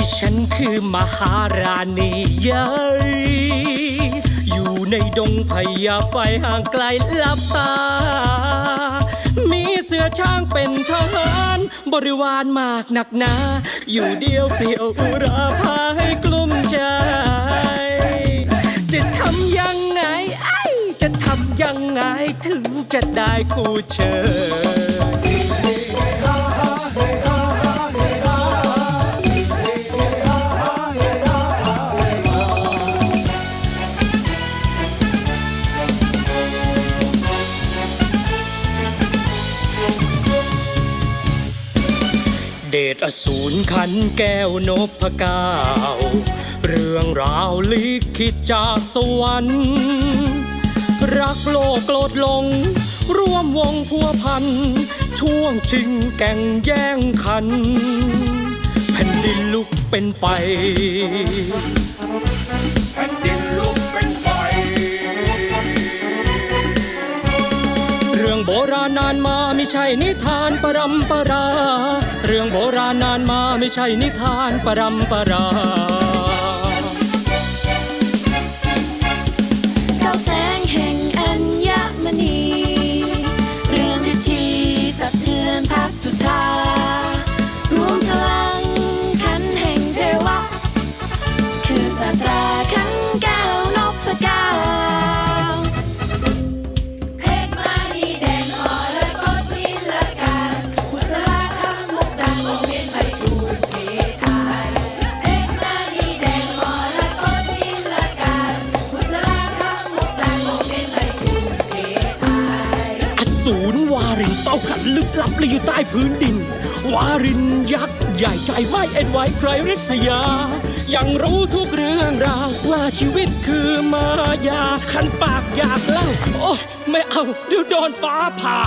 ดิฉันคือมหาราณีใหญ่อยู่ในดงพญาไฟห่างไกลลับตา มีเสือช้างเป็นทหารบริวารมากหนักหนา อยู่เดียวเปลี่ยวอุราพาให้กลุ้มใจ จะทำยังไงไอ้จะทำยังไงถึงจะได้คู่เชย เดชอสูรขันแก้วนพเก้าเรื่องราวลิขิตจากสวรรค์ รักโลกโกรธลง ร่วมวงพัวพัน ช่วงชิงแก่งแย่งขัน แผ่นดินลุกเป็นไฟ โบราณนานมาไม่ใช่นิทานปรำปรา เรื่องโบราณนานมาไม่ใช่นิทานปรำปรา วารินเต้าขันลึกลับและอยู่ใต้พื้นดิน วารินยักษ์ใหญ่ใจไม่เอ็นไหวใครริษยา ยังรู้ทุกเรื่องราวว่าชีวิตคือมายา ขันปากอยากเล่า โอ้ ไม่เอาเดี๋ยวโดนฟ้าผ่า